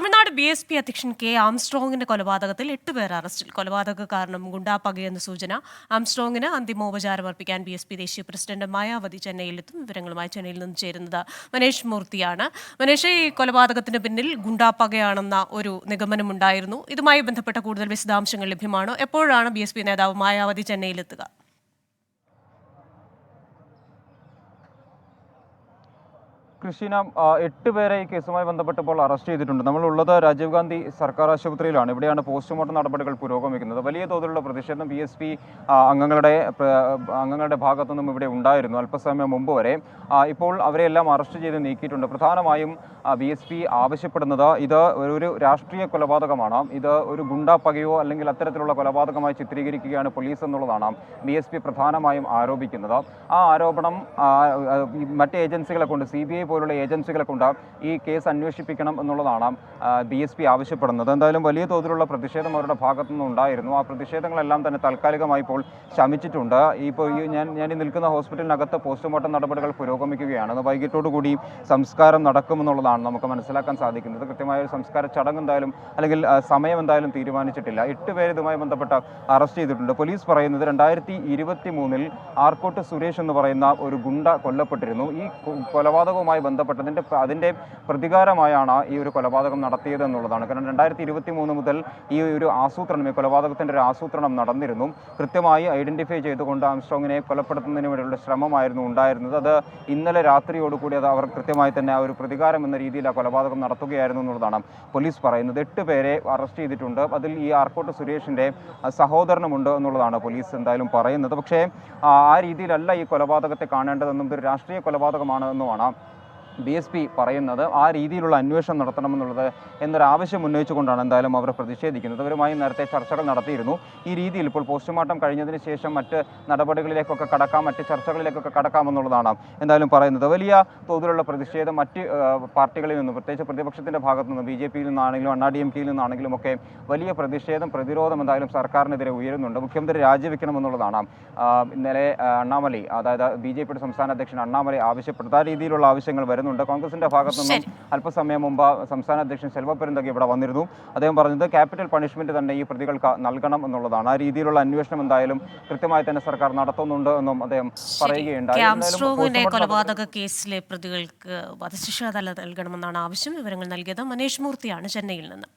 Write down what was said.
Tamil Nadu B S P അധ്യക്ഷൻ K ആംസ്ട്രോങ്ങിന്റെ കൊലപാതകത്തിൽ എട്ട് പേർ അറസ്റ്റിൽ. കൊലപാതക കാരണം ഗുണ്ടാപ്പകയെന്ന സൂചന. ആംസ്ട്രോങ്ങിന് അന്തിമോപചാരം അർപ്പിക്കാൻ ബി എസ് പി ദേശീയ പ്രസിഡന്റ് മായാവതി ചെന്നൈയിലെത്തും. വിവരങ്ങളുമായി ചെന്നൈയിൽ നിന്ന് ചേരുന്നത് മനേഷ് മൂർത്തിയാണ്. മനേഷ് ഈ കൊലപാതകത്തിന് പിന്നിൽ ഗുണ്ടാപ്പകയാണെന്ന ഒരു നിഗമനമുണ്ടായിരുന്നു. ഇതുമായി ബന്ധപ്പെട്ട കൂടുതൽ വിശദാംശങ്ങൾ ലഭ്യമാണോ. എപ്പോഴാണ് ബി നേതാവ് മായാവതി ചെന്നൈയിലെത്തുക? കൃഷിന എട്ട് പേരെ ഈ കേസുമായി ബന്ധപ്പെട്ടപ്പോൾ അറസ്റ്റ് ചെയ്തിട്ടുണ്ട്. നമ്മളുള്ളത് രാജീവ് ഗാന്ധി സർക്കാർ ആശുപത്രിയിലാണ്. ഇവിടെയാണ് പോസ്റ്റ്മോർട്ടം നടപടികൾ പുരോഗമിക്കുന്നത്. വലിയ തോതിലുള്ള പ്രതിഷേധം പി എസ് പി അംഗങ്ങളുടെ അംഗങ്ങളുടെ ഭാഗത്തു നിന്നും ഇവിടെ ഉണ്ടായിരുന്നു അല്പസമയം മുമ്പ് വരെ. ഇപ്പോൾ അവരെല്ലാം അറസ്റ്റ് ചെയ്ത് നീക്കിയിട്ടുണ്ട്. പ്രധാനമായും ബി എസ് പി ആവശ്യപ്പെടുന്നത് ഇത് ഒരു രാഷ്ട്രീയ കൊലപാതകമാണ്. ഇത് ഒരു ഗുണ്ടാപ്പകയോ അല്ലെങ്കിൽ അത്തരത്തിലുള്ള കൊലപാതകമായി ചിത്രീകരിക്കുകയാണ് പോലീസ് എന്നുള്ളതാണ് ബി എസ് പി പ്രധാനമായും ആരോപിക്കുന്നത്. ആ ആരോപണം മറ്റ് ഏജൻസികളെ കൊണ്ട് സി ബി ഐ പോലുള്ള ഏജൻസികളൊക്കെ ഉണ്ടാകും ഈ കേസ് അന്വേഷിപ്പിക്കണം എന്നുള്ളതാണ് ബി എസ് പി ആവശ്യപ്പെടുന്നത്. എന്തായാലും വലിയ തോതിലുള്ള പ്രതിഷേധം അവരുടെ ഭാഗത്തു നിന്നുണ്ടായിരുന്നു ആ പ്രതിഷേധങ്ങളെല്ലാം തന്നെ താൽക്കാലികമായി ഇപ്പോൾ ശമിച്ചിട്ടുണ്ട്. ഇപ്പോൾ ഈ ഞാൻ ഞാൻ ഈ നിൽക്കുന്ന ഹോസ്പിറ്റലിനകത്ത് പോസ്റ്റ്മോർട്ടം നടപടികൾ പുരോഗമിക്കുകയാണ്. വൈകിട്ടോടുകൂടി സംസ്കാരം നടക്കുമെന്നുള്ളതാണ് നമുക്ക് മനസ്സിലാക്കാൻ സാധിക്കുന്നത്. കൃത്യമായ ഒരു സംസ്കാര ചടങ്ങ് എന്തായാലും അല്ലെങ്കിൽ സമയം എന്തായാലും തീരുമാനിച്ചിട്ടില്ല. എട്ട് പേര് ഇതുമായി ബന്ധപ്പെട്ട് അറസ്റ്റ് ചെയ്തിട്ടുണ്ട്. പോലീസ് പറയുന്നത് രണ്ടായിരത്തി ഇരുപത്തി മൂന്നിൽ ആർക്കോട്ട് സുരേഷ് എന്ന് പറയുന്ന ഒരു ഗുണ്ട കൊല്ലപ്പെട്ടിരുന്നു. ഈ കൊ- കൊലപാതകവുമായി ബന്ധപ്പെട്ടതിന്റെ അതിന്റെ പ്രതികാരമായാണ് ഈ ഒരു കൊലപാതകം നടത്തിയത് എന്നുള്ളതാണ്. കാരണം രണ്ടായിരത്തി ഇരുപത്തി മൂന്ന് മുതൽ ഈ ഒരു ആസൂത്രണം ഈ കൊലപാതകത്തിന്റെ ഒരു ആസൂത്രണം നടന്നിരുന്നു. കൃത്യമായി ഐഡന്റിഫൈ ചെയ്തുകൊണ്ട് ആംസ്ട്രോങ്ങിനെ കൊലപ്പെടുത്തുന്നതിന് വേണ്ടിയുള്ള ശ്രമമായിരുന്നു ഉണ്ടായിരുന്നത്. അത് ഇന്നലെ രാത്രിയോടുകൂടി അത് അവർ കൃത്യമായി തന്നെ ആ ഒരു പ്രതികാരം എന്ന രീതിയിൽ ആ കൊലപാതകം നടത്തുകയായിരുന്നു എന്നുള്ളതാണ് പോലീസ് പറയുന്നത്. എട്ട് പേരെ അറസ്റ്റ് ചെയ്തിട്ടുണ്ട്. അതിൽ ഈ ആർക്കോട്ട് സുരേഷിന്റെ സഹോദരനുമുണ്ട് എന്നുള്ളതാണ് പോലീസ് എന്തായാലും പറയുന്നത്. പക്ഷേ ആ രീതിയിലല്ല ഈ കൊലപാതകത്തെ കാണേണ്ടതെന്നും ഒരു രാഷ്ട്രീയ കൊലപാതകമാണ് എന്നുമാണ് ബി എസ് പി പറയുന്നത് ആ രീതിയിലുള്ള അന്വേഷണം നടത്തണമെന്നുള്ളത് എന്നൊരു ആവശ്യം ഉന്നയിച്ചുകൊണ്ടാണ് എന്തായാലും അവർ പ്രതിഷേധിക്കുന്നത്. അവരുമായി നേരത്തെ ചർച്ചകൾ നടത്തിയിരുന്നു. ഈ രീതിയിൽ ഇപ്പോൾ പോസ്റ്റ്മോർട്ടം കഴിഞ്ഞതിന് ശേഷം മറ്റ് നടപടികളിലേക്കൊക്കെ കടക്കാം മറ്റ് ചർച്ചകളിലേക്കൊക്കെ കടക്കാമെന്നുള്ളതാണ് എന്തായാലും പറയുന്നത്. വലിയ തോതിലുള്ള പ്രതിഷേധം മറ്റ് പാർട്ടികളിൽ നിന്നും പ്രത്യേകിച്ച് പ്രതിപക്ഷത്തിന്റെ ഭാഗത്തു നിന്നും ബി ജെ പിയിൽ നിന്നാണെങ്കിലും അണ്ണാ ഡി എം കെയിൽ നിന്നാണെങ്കിലും ഒക്കെ വലിയ പ്രതിഷേധം പ്രതിരോധം എന്തായാലും സർക്കാരിനെതിരെ ഉയരുന്നുണ്ട്. മുഖ്യമന്ത്രി രാജിവെക്കണമെന്നുള്ളതാണ്. ഇന്നലെ അണ്ണാമലൈ അതായത് ബി ജെ പിയുടെ സംസ്ഥാന അധ്യക്ഷൻ അണ്ണാമലൈ ആവശ്യപ്പെട്ടത് ആ രീതിയിലുള്ള ആവശ്യങ്ങൾ വരുന്നുണ്ട്. കോൺഗ്രസിന്റെ ഭാഗത്തു നിന്നും അല്പസമയം മുമ്പ് സംസ്ഥാന അധ്യക്ഷൻ ശെൽവ പെരുന്തകി ഇവിടെ വന്നിരുന്നു. അദ്ദേഹം പറഞ്ഞത് ക്യാപിറ്റൽ പണിഷ്മെന്റ് തന്നെ ഈ പ്രതികൾക്ക് നൽകണം എന്നുള്ളതാണ്. ആ രീതിയിലുള്ള അന്വേഷണം എന്തായാലും കൃത്യമായി തന്നെ സർക്കാർ നടത്തുന്നുണ്ട് എന്നും അദ്ദേഹം പറയുകയുണ്ടായി. കൊലപാതക കേസിലെ പ്രതികൾക്ക് വധശിക്ഷ തല നൽകണമെന്നാണ് ആവശ്യം. വിവരങ്ങൾ നൽകിയത് മനേഷ് മൂർത്തിയാണ് ചെന്നൈയിൽ നിന്ന്.